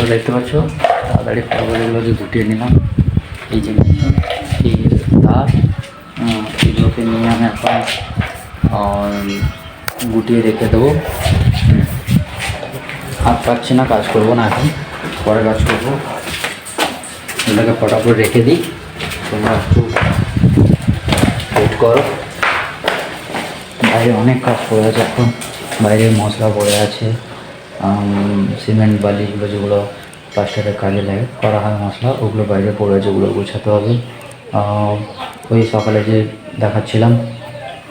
তো দেখতে পাচ্ছ, তাড়াতাড়ি ফটোগুলো যে গুটিয়ে নিলাম। এই যে এই তার এগুলোকে নিয়ে আমি এখন গুটিয়ে রেখে দেবো। হাত পাচ্ছি না, কাজ করব না এখন, পরে কাজ করব। এটাকে ফটাফট রেখে দিই। তোমরা একটু ওয়েট করো। বাইরে অনেক কাজ পড়ে আছে এখন। বাইরে মশলা পড়ে আছে। সিমেন্ট, বালি এগুলো যেগুলো প্লাস্টারের কাজে লাগে, করা হয় মশলা, ওগুলো বাইরে পড়ে আছে, ওগুলো গোছাতে হবে। ওই সকালে যে দেখাচ্ছিলাম,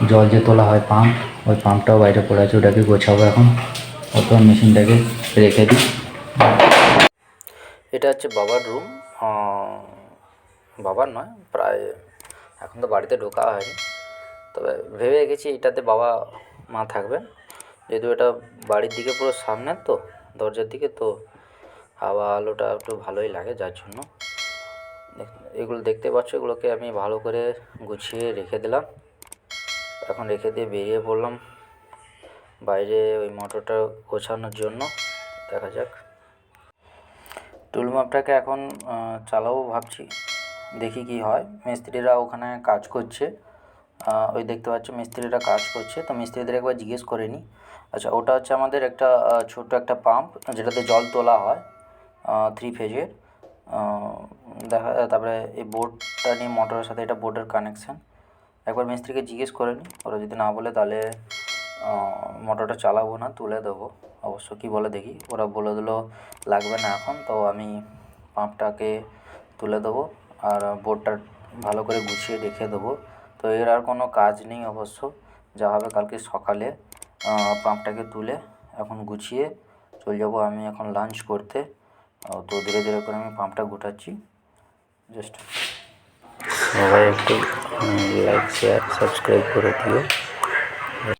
জল যে তোলা হয় পাম্প, ওই পাম্পটাও বাইরে পড়ে আছে, ওটাকে গোছাবো এখন। অত মেশিনটাকে রেখে দিই। এটা হচ্ছে বাবার রুম। বাবার নয়, প্রায় এখন তো বাড়িতে ঢোকা হয়নি। তবে ভেবে রেখেছি এটাতে বাবা মা থাকবেন। যেহেতু এটা বাড়ির দিকে পুরো সামনে তো, দরজার দিকে, তো হাওয়া আলোটা একটু ভালোই লাগে যার জন্য। এগুলো দেখতে পাচ্ছ, এগুলোকে আমি ভালো করে গুছিয়ে রেখে দিলাম। এখন রেখে দিয়ে বেরিয়ে পড়লাম বাইরে ওই মোটরটা গোছানোর জন্য। দেখা যাক। টুল মাপটাকে এখন চালাবো ভাবছি। দেখি কি হয়। মিস্ত্রিরা ওখানে কাজ করছে। ওই দেখতে পাচ্ছ মিস্ত্রিরা কাজ করছে। তো মিস্ত্রিদের একবার জিজ্ঞেস করে নিই আচ্ছা ওটা হচ্ছে আমাদের একটা ছোট্ট একটা পাম্প যেটাতে জল তোলা হয় থ্রি ফেজের দেখা, তারপরে এই বোর্ডটা নিয়ে মোটরের সাথে এটা বোর্ডের কানেকশান একবার মিস্ত্রিকে জিজ্ঞেস করে নিই ওরা যদি না বলে তাহলে মোটরটা চালাবো না, তুলে দেবো। অবশ্য কী বলে দেখি। ওরা বলে দিলো, লাগবে না এখন, তো আমি পাম্পটাকে তুলে দেবো। আর বোর্ডটা ভালো করে গুছিয়ে রেখে দেবো। তো এর আর কোনো কাজ নেই অবশ্য। যা হবে কালকে সকালে পাম্পটাকে তুলে এখন গুছিয়ে চলে যাব আমি এখন লাঞ্চ করতে। তো ধীরে ধীরে করে আমি পাম্পটা গোটাচ্ছি। জাস্ট সবাই একটু লাইক শেয়ার সাবস্ক্রাইব করে দিও।